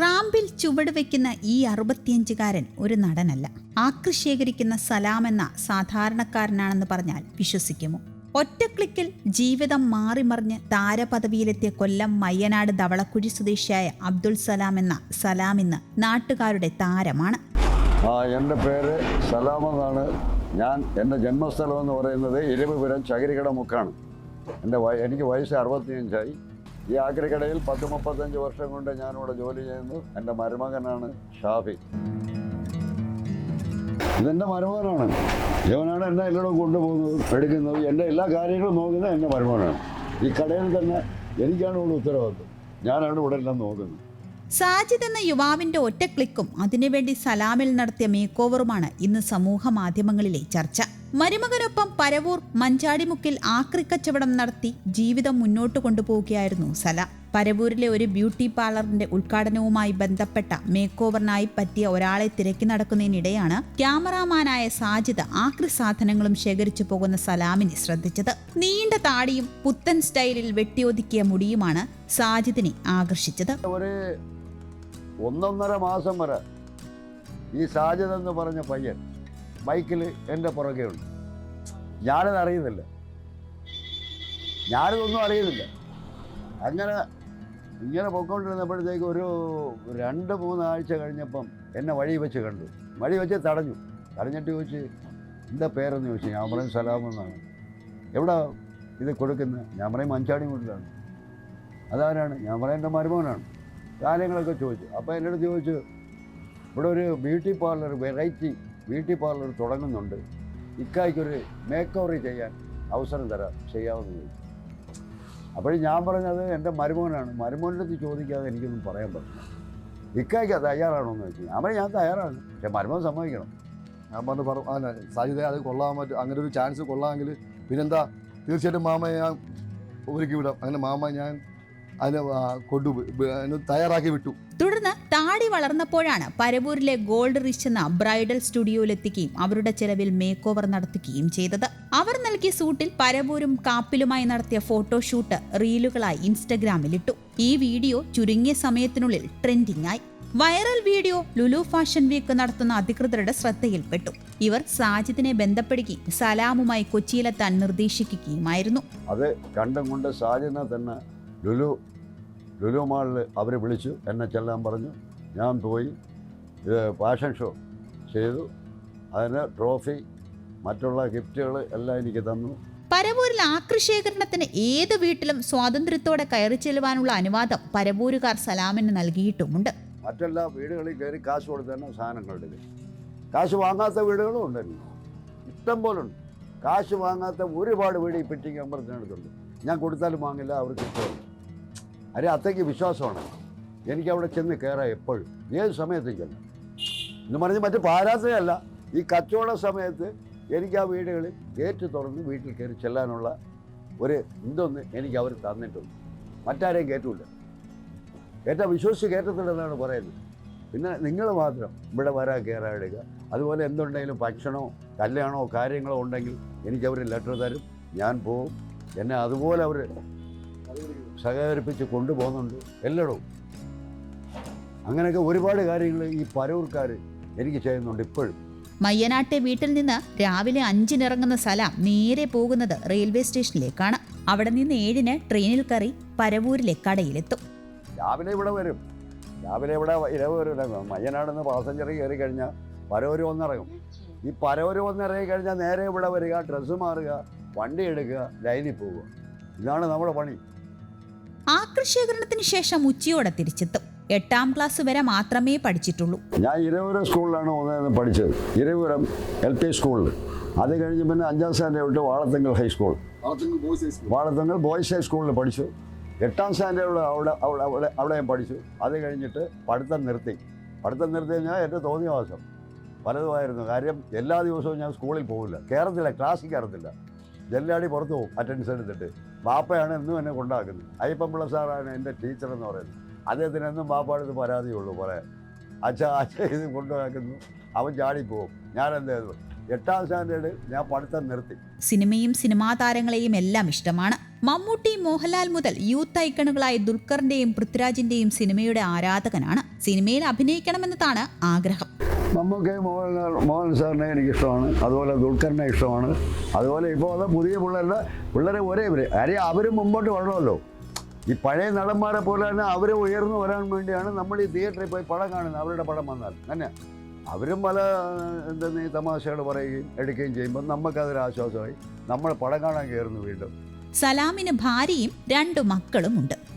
റാമ്പിൽ ചുവട് വയ്ക്കുന്ന ഈ അറുപത്തിയഞ്ചുകാരൻ ഒരു നടനല്ല. ആക്രി ശേഖരിക്കുന്ന സലാം എന്ന സാധാരണക്കാരനാണെന്ന് പറഞ്ഞാൽ വിശ്വസിക്കുമോ? ഒറ്റ ക്ലിക്കിൽ ജീവിതം മാറിമറിഞ്ഞ് താരപദവിയിലെത്തിയ കൊല്ലം മയ്യനാട് ധവളക്കുഴി സ്വദേശിയായ അബ്ദുൾ സലാം എന്ന സലാം ഇന്ന് നാട്ടുകാരുടെ താരമാണ്. എന്റെ പേര് സലാം എന്നാണ്. ഞാൻ എന്റെ ജന്മസ്ഥലം എന്ന് പറയുന്നത് ഇരവിപുരം ചകിരികട മുക്കാണ്. എന്റെ എനിക്ക് വയസ്സ് അറുപത്തിയഞ്ചായി. ഈ ആക്രിക്കടയിൽ പത്ത് മുപ്പത്തഞ്ച് വർഷം കൊണ്ട് ഞാനിവിടെ ജോലി ചെയ്യുന്നു. എന്റെ മരുമകനാണ് ഷാഫി. ഇതെന്റെ മരുമകനാണ്. ഇവനാണ് എന്നെ എല്ലായിടവും കൊണ്ടുപോകുന്നത് എടുക്കുന്നത് എന്റെ എല്ലാ കാര്യങ്ങളും നോക്കുന്നത് എന്റെ മരുമകനാണ്. ഈ കടയിൽ തന്നെ എനിക്കാണ് ഇവിടെ ഉത്തരവാദിത്വം. ഞാനാണ് ഇവിടെ എല്ലാം നോക്കുന്നത്. സാജിദ് എന്ന യുവാവിന്റെ ഒറ്റ ക്ലിക്കും അതിനുവേണ്ടി സലാമിൽ നടത്തിയ മേക്ക് ഓവറുമാണ് ഇന്ന് സമൂഹ മാധ്യമങ്ങളിലെ ചർച്ച. മരുമകനൊപ്പം പരവൂർ മഞ്ചാടിമുക്കിൽ ആക്രിക്കച്ചവടം നടത്തി ജീവിതം മുന്നോട്ട് കൊണ്ടുപോവുകയായിരുന്നു സലാം. പരവൂരിലെ ഒരു ബ്യൂട്ടി പാർലറിന്റെ ഉദ്ഘാടനവുമായി ബന്ധപ്പെട്ട മേക്ക് ഓവറിനായി പറ്റിയ ഒരാളെ തിരക്കി നടക്കുന്നതിനിടെയാണ് ക്യാമറാമാനായ സാജിദ് ആക്രി സാധനങ്ങളും ശേഖരിച്ചു പോകുന്ന സലാമിനെ ശ്രദ്ധിച്ചത്. നീണ്ട താടിയും പുത്തൻ സ്റ്റൈലിൽ വെട്ടിയൊതുക്കിയ മുടിയുമാണ് സാജിദിനെ ആകർഷിച്ചത്. ഒരു ഒന്നൊന്നര മാസം വരെ ഈ സാജിദ് എന്ന് പറഞ്ഞ പയ്യൻ ബൈക്കിൽ എന്റെ പുറകെ ഉണ്ട്. ഞാനത് അറിയുന്നില്ല. ഞാനിതൊന്നും അറിയുന്നില്ല. അങ്ങനെ ഇങ്ങനെ പൊയ്ക്കൊണ്ടിരുന്നപ്പോഴത്തേക്ക് ഒരു രണ്ട് മൂന്നാഴ്ച കഴിഞ്ഞപ്പം എന്നെ വഴി വെച്ച് കണ്ടു. വഴി വെച്ച് തടഞ്ഞു. തടഞ്ഞിട്ട് ചോദിച്ച് എന്താ പേരെന്ന് ചോദിച്ചു? ഞാൻ പറയും സലാമെന്നാണ് എവിടെ ഇത് കൊടുക്കുന്നത് ഞാൻ പറയും മഞ്ചാടി കൊണ്ടാണ് അതാരാണ്? ഞാൻ പറയും എന്റെ മരുമകനാണ്. കാര്യങ്ങളൊക്കെ ചോദിച്ചു. അപ്പോൾ എന്നോട് ചോദിച്ചു ഇവിടെ ഒരു beauty parlour variety beauty parlour തുടങ്ങുന്നുണ്ട്. ഇക്കായ്ക്കൊരു മേക്ക് ഓവർ ചെയ്യാൻ അവസരം തരാം ചെയ്യാമെന്ന് ചോദിച്ചു. അപ്പോഴും ഞാൻ പറഞ്ഞത് എന്റെ മരുമോനാണ്. മരുമോന്റെ ചോദിക്കാതെ എനിക്കൊന്നും പറയാൻ പറ്റില്ല. ഇക്കായ്ക്ക് തയ്യാറാണോ എന്ന് വെച്ചാൽ ഞാൻ ഞാൻ തയ്യാറാണ്. പക്ഷെ മരുമോൻ സമ്മതിക്കണം. ഞാൻ പറഞ്ഞു പറഞ്ഞു അല്ല സാധ്യത അത് കൊള്ളാൻ പറ്റും അങ്ങനെ ഒരു ചാൻസ് കൊള്ളാമെങ്കിൽ പിന്നെന്താ? തീർച്ചയായിട്ടും മാമയെ ഞാൻ ഒരുക്കി വിടാം. അങ്ങനെ മാമ ഞാൻ അതിനെ തയ്യാറാക്കി വിട്ടു. തുടർന്ന് താടി വളർന്നപ്പോഴാണ് പരവൂരിലെ ഗോൾഡ് റിച്ച് എന്ന ബ്രൈഡൽ സ്റ്റുഡിയോയിലെത്തിക്കുകയും അവരുടെ ചെലവിൽ മേക്ക് ഓവർ നടത്തുകയും ചെയ്തത്. അവർ നൽകിയ സൂട്ടിൽ പരവൂരും കാപ്പിലുമായി നടത്തിയ ഫോട്ടോഷൂട്ട് റീലുകളായി ഇൻസ്റ്റഗ്രാമിലിട്ടു. ഈ വീഡിയോ ചുരുങ്ങിയ സമയത്തിനുള്ളിൽ ട്രെൻഡിംഗ് ആയി. Viral video Lulu fashion week നടത്തുന്ന അധികൃതരുടെ ശ്രദ്ധയിൽപ്പെട്ടു. ഇവർ സാജിദിനെ ബന്ധപ്പെടുകയും സലാമുമായി കൊച്ചിയിലെത്താൻ നിർദ്ദേശിക്കുകയുമായിരുന്നു. അത് കണ്ടും കൊണ്ട് സാജിദിനെ തന്നെ ലുലു ലുലു മാളിൽ അവർ വിളിച്ചു എന്നെ ചെല്ലാൻ പറഞ്ഞു. ഞാൻ പോയി ഇത് ഫാഷൻ ഷോ ചെയ്തു. അതിന് ട്രോഫി മറ്റുള്ള ഗിഫ്റ്റുകൾ എല്ലാം എനിക്ക് തന്നു. പരവൂരിൽ ആക്രിശേഖരണത്തിന് ഏത് വീട്ടിലും സ്വാതന്ത്ര്യത്തോടെ കയറി ചെല്ലുവാനുള്ള അനുവാദം പരവൂരുകാർ സലാമിന് നൽകിയിട്ടുമുണ്ട്. മറ്റെല്ലാ വീടുകളിൽ കയറി കാശ് കൊടുത്തന്നെ സാധനങ്ങൾ എടുക്കും കാശ് വാങ്ങാത്ത വീടുകളും ഉണ്ട് ഇഷ്ടം പോലെ ഉണ്ട് കാശ് വാങ്ങാത്ത ഒരുപാട് വീട് ഈ പിറ്റിങ് അമ്പലത്തിനടുത്തുണ്ട്. ഞാൻ കൊടുത്താലും വാങ്ങില്ല അവർക്ക് ഇഷ്ടമല്ല. അരെ അത്തേക്ക് വിശ്വാസമാണ്. എനിക്ക് അവിടെ ചെന്ന് കയറാം എപ്പോഴും. ഏത് സമയത്തും ചെല്ലാം എന്ന് പറഞ്ഞ് മറ്റു പാരാത്തയല്ല ഈ കച്ചവട സമയത്ത് എനിക്ക് ആ വീടുകളിൽ ഗേറ്റ് തുറന്ന് വീട്ടിൽ കയറി ചെല്ലാനുള്ള ഒരു ഇതൊന്ന് എനിക്ക് അവർ തന്നിട്ടുണ്ട്. മറ്റാരെയും കയറ്റൂല. ഏറ്റവും വിശ്വസിച്ച് കയറ്റത്തില്ലെന്നാണ് പറയുന്നത്. പിന്നെ നിങ്ങൾ മാത്രം ഇവിടെ വരാൻ കയറാൻ എടുക്കുക അതുപോലെ എന്തുണ്ടെങ്കിലും ഭക്ഷണമോ കല്യാണമോ കാര്യങ്ങളോ ഉണ്ടെങ്കിൽ എനിക്കവർ ലെറ്റർ തരും. ഞാൻ പോവും. എന്നെ അതുപോലെ അവർ സഹകരിപ്പിച്ച് കൊണ്ടുപോകുന്നുണ്ട് എല്ലായിടവും. അങ്ങനെയൊക്കെ ഒരുപാട് കാര്യങ്ങൾ ഈ പരൂർക്കാർ എനിക്ക് ചെയ്യുന്നുണ്ട് ഇപ്പോഴും. മയ്യനാട്ടെ വീട്ടിൽ നിന്ന് രാവിലെ അഞ്ചിനിറങ്ങുന്ന സലാം നേരെ പോകുന്നത് റെയിൽവേ സ്റ്റേഷനിലേക്കാണ്. അവിടെ നിന്ന് ഏഴിന് ട്രെയിനിൽ കയറി പരവൂരിലെ കടയിലെത്തും. രാവിലെ ഇവിടെ വരും. രാവിലെ ഇവിടെ ഇരവ് വരും. മയ്യനാടുന്ന് പാസഞ്ചർ കയറി കഴിഞ്ഞാൽ പരവൂര് വന്നിറങ്ങും. ഈ പരവൂര് വന്നിറങ്ങി കഴിഞ്ഞാൽ നേരെ ഇവിടെ വരിക ഡ്രസ്സ് മാറുക വണ്ടി എടുക്കുക ലൈനിൽ പോവുക. ഇതാണ് നമ്മുടെ പണി. ആക്രിശേഖരണത്തിന് ശേഷം ഉച്ചയോടെ തിരിച്ചെത്തും. എട്ടാം ക്ലാസ് വരെ മാത്രമേ പഠിച്ചിട്ടുള്ളൂ. ഞാൻ ഇരവുരം സ്കൂളിലാണ് ഒന്നേന്ന് പഠിച്ചത്. ഇരവുരം എൽ പി സ്കൂളിൽ അത് കഴിഞ്ഞ് പിന്നെ അഞ്ചാം സ്റ്റാൻഡേർഡ് വിട്ട് വാളത്തങ്കൽ ഹൈസ്കൂൾ വാളത്തങ്കൽ ബോയ്സ് ഹൈസ്കൂളിൽ പഠിച്ചു. എട്ടാം സ്റ്റാൻഡേർഡ് അവിടെ അവിടെ അവിടെ അവിടെ ഞാൻ പഠിച്ചു. അത് കഴിഞ്ഞിട്ട് പഠിത്തം നിർത്തി. പഠിത്തം നിർത്തി കഴിഞ്ഞാൽ എന്റെ തോന്നിയ മാസം പലതുമായിരുന്നു. കാര്യം എല്ലാ ദിവസവും ഞാൻ സ്കൂളിൽ പോകില്ല കയറത്തില്ല ക്ലാസ്സിൽ കയറത്തില്ല ജെല്ലാടി പുറത്തു പോകും അറ്റൻഡൻസ് എടുത്തിട്ട്. ബാപ്പയാണ് എന്നും എന്നെ കൊണ്ടാക്കുന്നത്. അയ്യപ്പമ്പിള്ള സാറാണ് എന്റെ ടീച്ചർ എന്ന് പറയുന്നത്. അദ്ദേഹത്തിന് എന്നും ബാപ്പാടുത്ത് പരാതിയുള്ളൂ പറയാൻ അച്ഛ അച്ഛ ഇത് കൊണ്ടുനടക്കുന്നു അവൻ ചാടിപ്പോവും ഞാൻ എന്ത് എട്ടാം സ്റ്റാൻഡേർഡ് ഞാൻ പഠിത്തം നിർത്തി. സിനിമയും സിനിമാ താരങ്ങളെയും എല്ലാം ഇഷ്ടമാണ്. മമ്മൂട്ടി മോഹൻലാൽ മുതൽ യൂത്ത് ഐക്കണുകളായ ദുൽഖറിന്റെയും പൃഥ്വിരാജിന്റെയും സിനിമയുടെ ആരാധകനാണ്. സിനിമയിൽ അഭിനയിക്കണമെന്നതാണ് ആഗ്രഹം. മമ്മൂക്കി മോഹൻലാൽ മോഹൻ സാറിനെ എനിക്ക് ഇഷ്ടമാണ് അതുപോലെ ദുൽഖറിനെ ഇഷ്ടമാണ്. അതുപോലെ ഇപ്പോൾ അത് പുതിയ പിള്ളേരുടെ പിള്ളേരെ ഒരേ ഇവർ കാര്യം അവരും മുമ്പോട്ട് വരണമല്ലോ. ഈ പഴയ നടന്മാരെ പോലെ തന്നെ അവരെ ഉയർന്നു വരാൻ വേണ്ടിയാണ് നമ്മൾ ഈ തിയേറ്ററിൽ പോയി പടം കാണുന്നത്. അവരുടെ പടം വന്നാൽ. തന്നെ? അവരും പല എന്തെന്ന് തമാശകൾ പറയുകയും എടുക്കുകയും ചെയ്യുമ്പോൾ നമുക്കതൊരു ആശ്വാസമായി. നമ്മൾ പടം കാണാൻ കയറുന്നു വീണ്ടും. സലാമിന് ഭാര്യയും രണ്ടു മക്കളുമുണ്ട്.